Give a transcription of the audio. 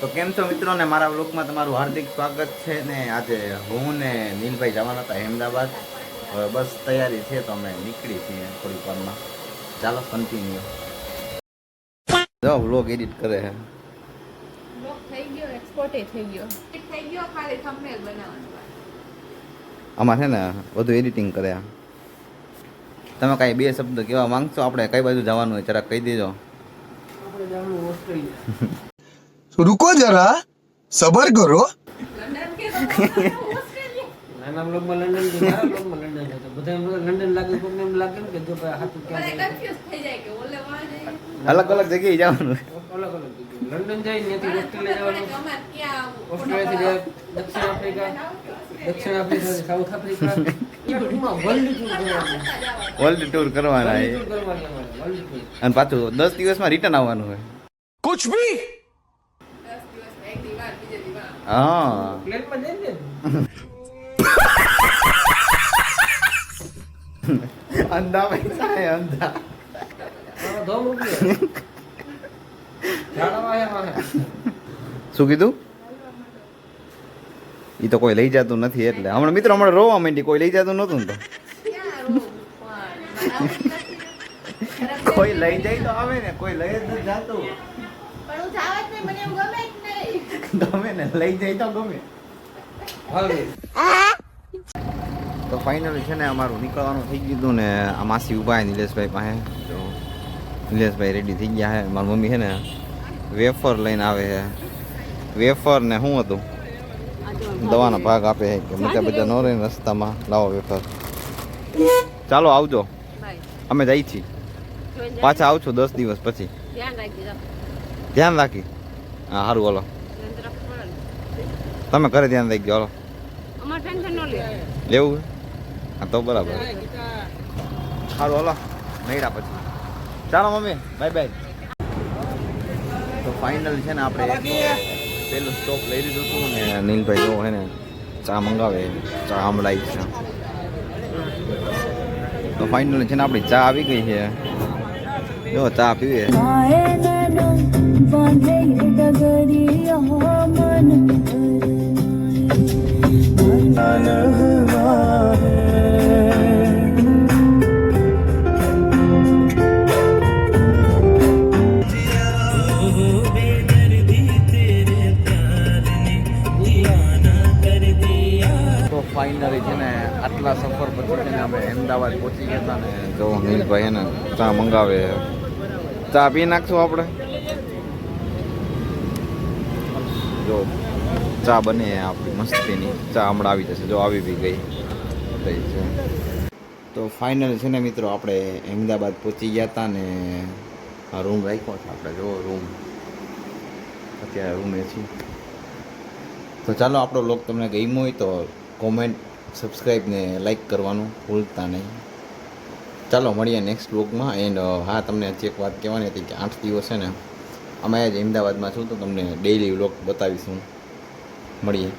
તો કેમ છો મિત્રો ને મારા બ્લોગમાં તમારું હાર્દિક સ્વાગત છે ને આજે હું ને નીલભાઈ જવાના હતા અહેમદાબાદ. હવે બસ તૈયારી છે તો અમે નીકળી છીએ થોડીક વારમાં. ચાલો કન્ટિન્યુ જો બ્લોગ એડિટ કરે છે બ્લોક થઈ ગયો એક્સપોર્ટ થઈ ગયો. થઈ ગયો ખાલી થંબનેલ બનાવવાનું આમાં છે ને બધું એડિટિંગ કરે તમે કાંઈ બે શબ્દ કેવા માંગશો? આપણે કઈ બાજુ જવાનું હોય જરાક કહી દેજો. रुको जरा सबर करो લંડન કે ઓસ્ટ્રેલિયા નાના બ્લોગમાં લંડન છે મારા બ્લોગમાં લંડન છે તો બધા એમ લંડન લાગે કોઈને એમ લાગે ને કે જો ભાઈ હાથું બધા ક્યાં કન્ફ્યુઝ થઈ જાય કે ઓલે વાળ જાય અલગ અલગ જગ્યાએ જવાનું હોય. જાય અલગ અલગ જગ્યાએ. લંડન જાય ત્યાંથી ઓસ્ટ્રેલિયા જવાનું અમારે ક્યાં આવું? ઓસ્ટ્રેલિયાથી direct દક્ષિણ આફ્રિકા દક્ષિણ આફ્રિકાથી સાઉથ આફ્રિકા એ ટૂંકમાં વર્લ્ડ ટૂર કરવાનું વર્લ્ડ ટૂર કરવાના વર્લ્ડ છે ટૂર કરવાની અમારે વર્લ્ડ ટૂર અને પાછું દસ દિવસમાં રિટર્ન આવવાનું હોય कुछ भी હા. અંધા પૈસા અંધા. શું કીધું? એ તો કોઈ લઈ જતું નથી એટલે. હમણાં મિત્રો હમણાં રોવા માંડી કોઈ લઈ જતું નહોતું તો? કોઈ લઈ જાય તો આવે ને કોઈ લઈ જ નથી જતું. પણ હું જાવત નહીં, મને એમ ગમે જ. ગમે ને લઈ જાય તો ગમે. તો ફાઇનલી છે ને અમારું નીકળવાનું થઈ ગયું હતું ને આ માસી ઊભા છે નિલેશભાઈ પાસે. તો નિલેશભાઈ રેડી થઈ ગયા છે. મારી મમ્મી છે ને વેફર લઈને આવે છે. વેફર ને શું હતું? દવાનો ભાગ આપે છે કે મજા બધા ન રહે રસ્તામાં. લાવો વેફર. ચાલો આવજો. અમે જઈ છીએ. પાછા આવશું દસ દિવસ પછી. ધ્યાન રાખજો ધ્યાન રાખી. હા સારું બોલો તમે ઘરે ધ્યાન રાખજો હાલો. અમાર ટેન્શન ન લે. લેવું હા તો બરાબર. સારું હાલો. મળ્યા પછી. ચાલો મમ્મી. Bye bye. તો ફાઇનલ છે ને આપણે પેલું સ્ટોપ લઈ લીધું હતું ને નીલભાઈ જો હે ને ચા મંગાવે ચા હમણાં છે. તો ફાઇનલ છે ને આપણી ચા આવી ગઈ છે. જો ચા પીવે. बांधे डगरिया मन તો ફાઇનલી છે ને આટલા સફર પછી છે ને અમે અમદાવાદ પહોંચી ગયા હતા ને જો નીલભાઈ હે ને ચા મંગાવે ચા પી નાખશું આપણે જો ચા બને આપણી મસ્તીની. ચા હમણાં આવી જશે. જો આવી બી ગઈ. છે. તો ફાઇનલ છે ને મિત્રો, આપણે અમદાવાદ પહોંચી ગયા હતા ને આ રૂમ રાખ્યો છે આપણે. જો રૂમ અત્યારે રૂમે છીએ. તો ચાલો, આપણો લોક તમને ગમ્યો હોય તો કોમેન્ટ સબસ્ક્રાઈબ ને લાઈક કરવાનું ભૂલતા નહીં. ચાલો, મળીએ નેક્સ્ટ બ્લોગમાં એન્ડ હા, તમને હજી એક વાત કહેવાની હતી કે આઠ દિવસ છે ને અમે જ અમદાવાદમાં છું તો તમને ડેઇલી વ્લોગ બતાવીશું. મળીએ.